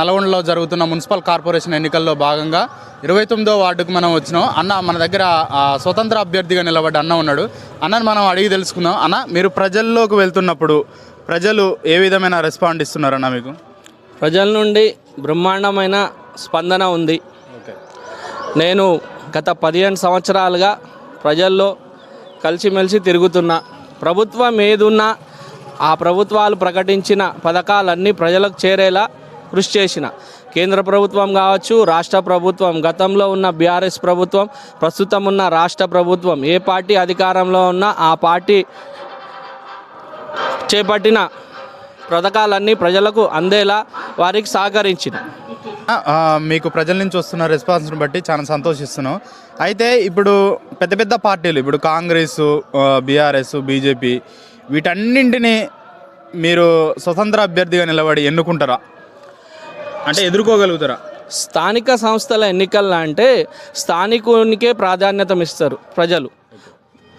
నల్గొండలో జరుగుతున్న municipal corporation ఎన్నికల్లో భాగంగా ఇరవై తొమ్మిదో వార్డుకు మనం వచ్చినాం. అన్న మన దగ్గర స్వతంత్ర అభ్యర్థిగా నిలబడ్డ అన్న ఉన్నాడు. అన్నని మనం అడిగి తెలుసుకుందాం. అన్న మీరు ప్రజల్లోకి వెళ్తున్నప్పుడు ప్రజలు ఏ విధమైన రెస్పాండ్ ఇస్తున్నారన్న మీకు? ప్రజల నుండి బ్రహ్మాండమైన స్పందన ఉంది. ఓకే. నేను గత పదిహేను సంవత్సరాలుగా ప్రజల్లో కలిసిమెలిసి తిరుగుతున్నా. ప్రభుత్వం ఏదున్నా ఆ ప్రభుత్వాలు ప్రకటించిన పథకాలన్నీ ప్రజలకు చేరేలా కృషి చేసిన. కేంద్ర ప్రభుత్వం కావచ్చు రాష్ట్ర ప్రభుత్వం గతంలో ఉన్న బీఆర్ఎస్ ప్రభుత్వం ప్రస్తుతం ఉన్న రాష్ట్ర ప్రభుత్వం ఏ పార్టీ అధికారంలో ఉన్నా ఆ పార్టీ చేపట్టిన పథకాలన్నీ ప్రజలకు అందేలా వారికి సహకరించిన. మీకు ప్రజల నుంచి వస్తున్న రెస్పాన్స్ని బట్టి చాలా సంతోషిస్తున్నాం. అయితే ఇప్పుడు పెద్ద పెద్ద పార్టీలు ఇప్పుడు కాంగ్రెస్ బీఆర్ఎస్ బీజేపీ వీటన్నింటినీ మీరు స్వతంత్ర అభ్యర్థిగా నిలబడి ఎన్నుకుంటారా? అంటే ఎదుర్కోగలుగుతారా? స్థానిక సంస్థల ఎన్నికల్లో అంటే స్థానికునికే ప్రాధాన్యత ఇస్తారు ప్రజలు.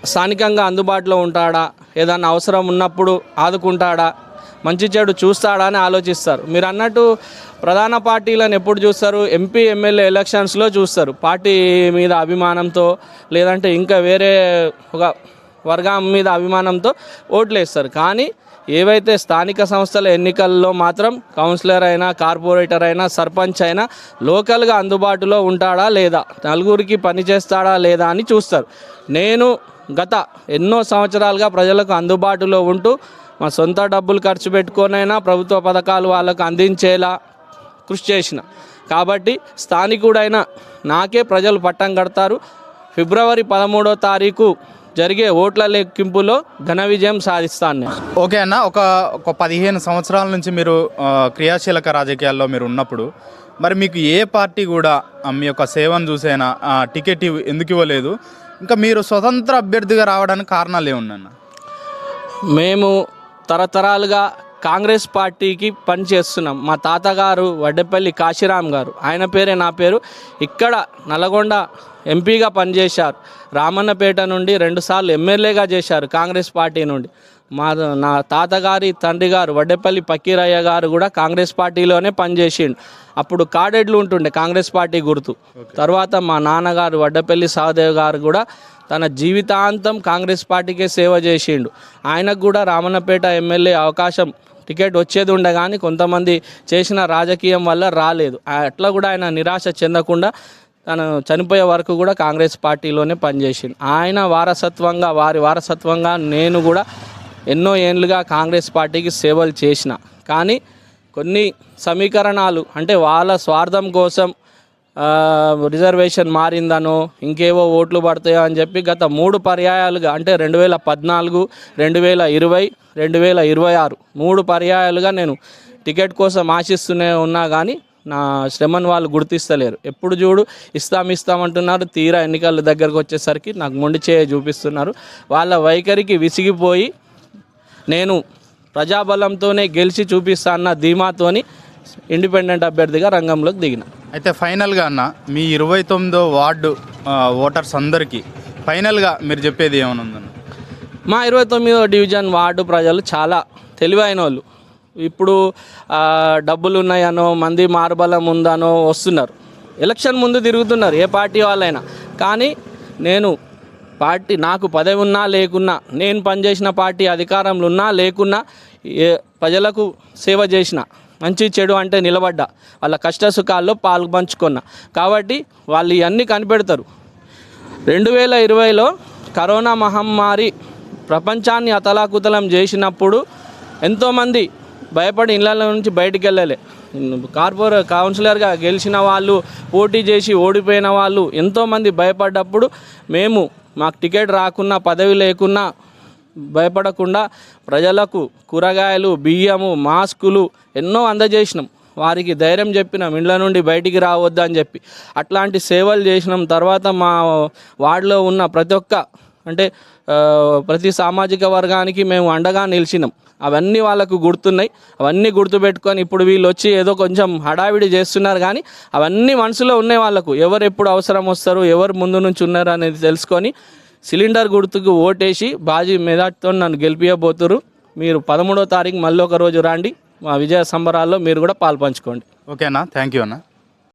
స్థానికంగా అందుబాటులో ఉంటాడా? ఏదన్నా అవసరం ఉన్నప్పుడు ఆదుకుంటాడా? మంచి చెడు చూస్తాడా అని ఆలోచిస్తారు. మీరు అన్నట్టు ప్రధాన పార్టీలను ఎప్పుడు చూస్తారు? ఎంపీ ఎమ్మెల్యే ఎలక్షన్స్లో చూస్తారు. పార్టీ మీద అభిమానంతో లేదంటే ఇంకా వేరే ఒక వర్గం మీద అభిమానంతో ఓట్లు వేస్తారు కానీ ఏవైతే స్థానిక సంస్థల ఎన్నికల్లో మాత్రం కౌన్సిలర్ అయినా కార్పొరేటర్ అయినా సర్పంచ్ అయినా లోకల్గా అందుబాటులో ఉంటాడా లేదా నలుగురికి పని చేస్తాడా లేదా అని చూస్తారు. నేను గత ఎన్నో సంవత్సరాలుగా ప్రజలకు అందుబాటులో ఉంటూ మా సొంత డబ్బులు ఖర్చు పెట్టుకొనైనా ప్రభుత్వ పథకాలు వాళ్ళకు అందించేలా కృషి చేసిన. కాబట్టి స్థానికుడైన నాకే ప్రజలు పట్టం కడతారు. ఫిబ్రవరి పదమూడో తారీఖు జరిగే ఓట్ల లెక్కింపులో ఘన విజయం సాధిస్తాను. ఓకే అన్న ఒక ఒక పదిహేను సంవత్సరాల నుంచి మీరు క్రియాశీలక రాజకీయాల్లో మీరు ఉన్నప్పుడు మరి మీకు ఏ పార్టీ కూడా మీ యొక్క సేవను చూసైనా టికెట్ ఎందుకు ఇవ్వలేదు? ఇంకా మీరు స్వతంత్ర అభ్యర్థిగా రావడానికి కారణాలు ఏమున్నాయన్న మేము తరతరాలుగా కాంగ్రెస్ పార్టీకి పనిచేస్తున్నాం మా తాతగారు వడ్డెపల్లి కాశీరామ్ గారు. ఆయన పేరే నా పేరు. ఇక్కడ నల్గొండ ఎంపీగా పనిచేశారు. రామన్నపేట నుండి రెండుసార్లు ఎమ్మెల్యేగా చేశారు కాంగ్రెస్ పార్టీ నుండి. మా నా తాతగారి తండ్రి గారు వడ్డెపల్లి పకీరయ్య గారు కూడా కాంగ్రెస్ పార్టీలోనే పనిచేసిండు. అప్పుడు కాడెడ్లు ఉంటుండే కాంగ్రెస్ పార్టీ గుర్తు. తర్వాత మా నాన్నగారు వడ్డపల్లి సహదేవ్ గారు కూడా తన జీవితాంతం కాంగ్రెస్ పార్టీకే సేవ చేసిండు. ఆయనకు కూడా రామన్నపేట ఎమ్మెల్యే అవకాశం టికెట్ వచ్చేది ఉండే కానీ కొంతమంది చేసిన రాజకీయం వల్ల రాలేదు. అట్లా కూడా ఆయన నిరాశ చెందకుండా తను చనిపోయే వరకు కూడా కాంగ్రెస్ పార్టీలోనే పనిచేసింది. ఆయన వారసత్వంగా వారి వారసత్వంగా నేను కూడా ఎన్నో ఏళ్ళుగా కాంగ్రెస్ పార్టీకి సేవలు చేసిన. కానీ కొన్ని సమీకరణాలు అంటే వాళ్ళ స్వార్థం కోసం రిజర్వేషన్ మారిందనో ఇంకేవో ఓట్లు పడతాయో అని చెప్పి గత మూడు పర్యాయాలుగా అంటే రెండు వేల పద్నాలుగు రెండు వేల ఇరవై రెండు వేల ఇరవై ఆరు మూడు పర్యాయాలుగా నేను టికెట్ కోసం ఆశిస్తూనే ఉన్నా కానీ నా శ్రమను వాళ్ళు గుర్తిస్తలేరు. ఎప్పుడు చూడు ఇస్తాం ఇస్తామంటున్నారు తీరా ఎన్నికల దగ్గరకు వచ్చేసరికి నాకు మొండి చేయ చూపిస్తున్నారు. వాళ్ళ వైఖరికి విసిగిపోయి నేను ప్రజాబలంతోనే గెలిచి చూపిస్తా అన్న ధీమాతోని ఇండిపెండెంట్ అభ్యర్థిగా రంగంలోకి దిగిన. అయితే ఫైనల్గా అన్న మీ ఇరవై తొమ్మిదో వార్డు ఓటర్స్ అందరికీ ఫైనల్గా మీరు చెప్పేది ఏమైనా ఉందన్న మా ఇరవై తొమ్మిదో డివిజన్ వార్డు ప్రజలు చాలా తెలివైన వాళ్ళు ఇప్పుడు డబ్బులు ఉన్నాయనో మంది మార్బలం ఉందనో వస్తున్నారు. ఎలక్షన్ ముందు తిరుగుతున్నారు ఏ పార్టీ వాళ్ళైనా. కానీ నేను పార్టీ నాకు పదవి ఉన్నా లేకున్నా నేను పనిచేసిన పార్టీ అధికారంలో ఉన్నా లేకున్నా ఏ ప్రజలకు సేవ చేసిన మంచి చెడు అంటే నిలబడ్డా వాళ్ళ కష్ట సుఖాల్లో పాల్పంచుకున్నా. కాబట్టి వాళ్ళు ఇవన్నీ కనిపెడతారు. రెండు వేల ఇరవైలో కరోనా మహమ్మారి ప్రపంచాన్ని అతలాకుతలం చేసినప్పుడు ఎంతోమంది భయపడి ఇళ్ళ నుంచి బయటికి వెళ్ళలే. కార్పొరే కౌన్సిలర్గా గెలిచిన వాళ్ళు పోటీ చేసి ఓడిపోయిన వాళ్ళు ఎంతోమంది భయపడ్డప్పుడు మేము మాకు టికెట్ రాకున్నా పదవి లేకున్నా భయపడకుండా ప్రజలకు కూరగాయలు బియ్యము మాస్కులు ఎన్నో అందజేసినాం. వారికి ధైర్యం చెప్పినాం ఇండ్ల నుండి బయటికి రావద్దు అని చెప్పి. అట్లాంటి సేవలు చేసినాం. తర్వాత మా వార్డులో ఉన్న ప్రతి ఒక్క అంటే ప్రతి సామాజిక వర్గానికి మేము అండగా నిలిచినాం. అవన్నీ వాళ్ళకు గుర్తున్నాయి. అవన్నీ గుర్తుపెట్టుకొని ఇప్పుడు వీళ్ళు వచ్చి ఏదో కొంచెం హడావిడి చేస్తున్నారు కానీ అవన్నీ మనసులో ఉన్నాయి వాళ్ళకు. ఎవరు ఎప్పుడు అవసరం వస్తారు ఎవరు ముందు నుంచి ఉన్నారు అనేది తెలుసుకొని సిలిండర్ గుర్తుకు ఓటేసి బాజీ మెజార్టీతో నన్ను గెలిపించబోతురు మీరు పదమూడో తారీఖు మళ్ళీ ఒక రోజు రండి. మా విజయ సంబరాల్లో మీరు కూడా పాల్పంచుకోండి ఓకేనా థ్యాంక్ యూ అన్న.